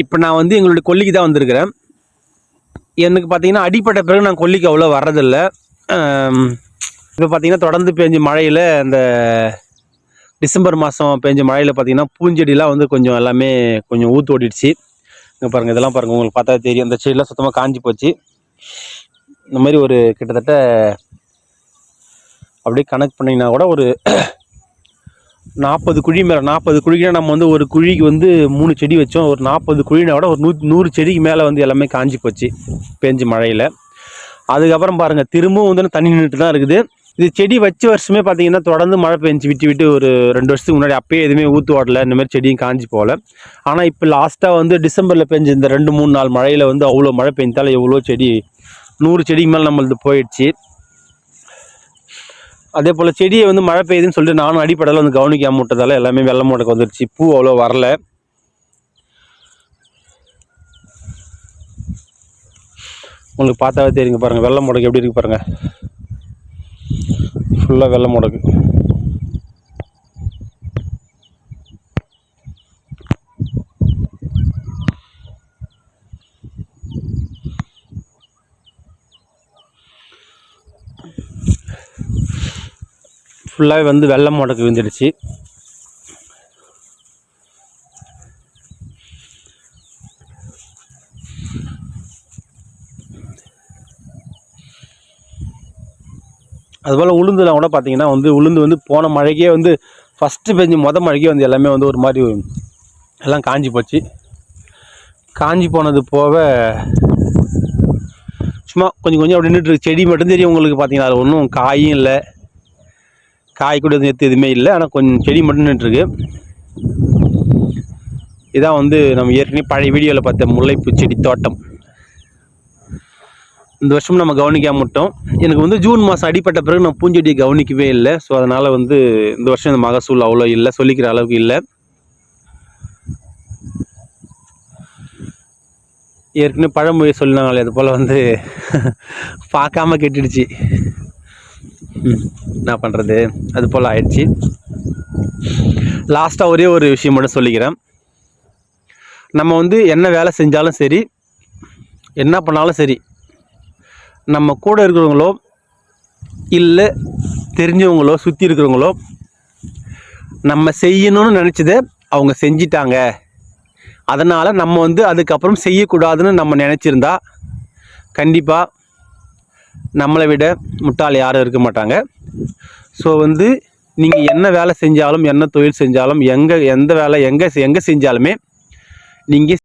இப்போ நான் வந்து எங்களுடைய கொல்லிக்கு தான் வந்திருக்கிறேன். எனக்கு பார்த்தீங்கன்னா அடிப்பட்ட பிறகு நான் கொல்லிக்கு அவ்வளோ வர்றதில்லை. இப்போ பார்த்தீங்கன்னா தொடர்ந்து பெஞ்ச மழையில் அந்த டிசம்பர் மாதம் பெஞ்ச மழையில் பார்த்தீங்கன்னா பூஞ்செடிலாம் வந்து கொஞ்சம் எல்லாமே கொஞ்சம் ஊத்து ஓடிடுச்சு. இங்கே பாருங்கள் இதெல்லாம் பாருங்கள் உங்களுக்கு பார்த்தா தெரியும். அந்த செடியெலாம் சுத்தமாக காஞ்சி போச்சு. இந்த மாதிரி ஒரு கிட்டத்தட்ட அப்படியே கனெக்ட் பண்ணிங்கன்னா கூட ஒரு நாற்பது குழி மேலே நாற்பது குழிக்குனா நம்ம வந்து ஒரு குழிக்கு வந்து மூணு செடி வச்சோம். ஒரு நாற்பது குழினா விட ஒரு நூ நூறு செடிக்கு மேலே வந்து எல்லாமே காஞ்சி போச்சு பேஞ்சு மழையில். அதுக்கப்புறம் பாருங்கள் திரும்பவும் வந்து தண்ணி நின்றுட்டு தான் இருக்குது. இது செடி வச்ச வருஷமே பார்த்தீங்கன்னா தொடர்ந்து மழை பெஞ்சு விட்டு விட்டு ஒரு ரெண்டு வருஷத்துக்கு முன்னாடி அப்பயே எதுவுமே ஊற்று ஓடல. இந்த மாதிரி செடியும் காஞ்சி போகல. ஆனால் இப்போ லாஸ்ட்டாக வந்து டிசம்பரில் பெஞ்ச இந்த ரெண்டு மூணு நாள் மழையில் வந்து அவ்வளோ மழை பெஞ்சாலும் எவ்வளோ செடி நூறு செடிக்கு மேலே நம்மளது போயிடுச்சு. அதே போல் செடியை வந்து மழை பெய்யுதுன்னு சொல்லிட்டு நானும் அடிப்படையில் வந்து கவனிக்காம விட்டதால எல்லாமே வெள்ளை மூடக்கு வந்துருச்சு. பூ அவ்வளோ வரல. உங்களுக்கு பார்த்தாவே தெரியுங்க பாருங்கள் வெள்ளை முடக்கு எப்படி இருக்கு பாருங்கள் ஃபுல்லாக வெள்ளை முடக்கு ஃபுல்லாகவே வந்து வெள்ளை முடக்கு விழுந்துடுச்சு. அதுபோல் உளுந்துலாம் கூட பார்த்தீங்கன்னா வந்து உளுந்து வந்து போன மழைக்கே வந்து ஃபஸ்ட்டு பெஞ்சு மொதல் மழைக்கே வந்து எல்லாமே வந்து ஒரு மாதிரி எல்லாம் காஞ்சி போச்சு. காஞ்சி போனது போக சும்மா கொஞ்சம் கொஞ்சம் அப்படி நின்றுட்டு செடி மட்டும் தெரியும் உங்களுக்கு பார்த்தீங்கன்னா அது ஒன்றும் காயும் இல்லை. காய் கூட எதுவும் எதுவுமே இல்லை. ஆனால் கொஞ்சம் செடி மட்டும் நின்றுருக்கு இதான் வந்து நம்ம ஏற்கனவே பழைய வீடியோவில் பார்த்த முல்லைப்பூ செடி தோட்டம். இந்த வருஷம் நம்ம கவனிக்காம விட்டோம். எனக்கு வந்து ஜூன் மாதம் அடிப்பட்ட பிறகு நான் பூஞ்செடியை கவனிக்கவே இல்லை. ஸோ அதனால் வந்து இந்த வருஷம் இந்த மகசூல் அவ்வளோ இல்லை சொல்லிக்கிற அளவுக்கு இல்லை. ஏற்கனவே பழமொழி சொல்லினாங்களே அது போல் வந்து பார்க்காம கெட்டுடுச்சு. என்ன பண்ணுறது அது போல் ஆயிடுச்சு. லாஸ்ட்டாக ஒரே ஒரு விஷயம் மட்டும் சொல்லிக்கிறேன். நம்ம வந்து என்ன வேலை செஞ்சாலும் சரி என்ன பண்ணாலும் சரி நம்ம கூட இருக்கிறவங்களோ இல்லை தெரிஞ்சவங்களோ சுற்றி இருக்கிறவங்களோ நம்ம செய்யணும்னு நினச்சதை அவங்க செஞ்சிட்டாங்க. அதனால் நம்ம வந்து அதுக்கப்புறம் செய்யக்கூடாதுன்னு நம்ம நினச்சிருந்தா கண்டிப்பாக நம்மளை விட முட்டாள் யாரும் இருக்க மாட்டாங்க. ஸோ வந்து நீங்கள் என்ன வேலை செஞ்சாலும் என்ன தொழில் செஞ்சாலும் எங்கே எந்த வேலை எங்கே எங்கே செஞ்சாலுமே நீங்கள்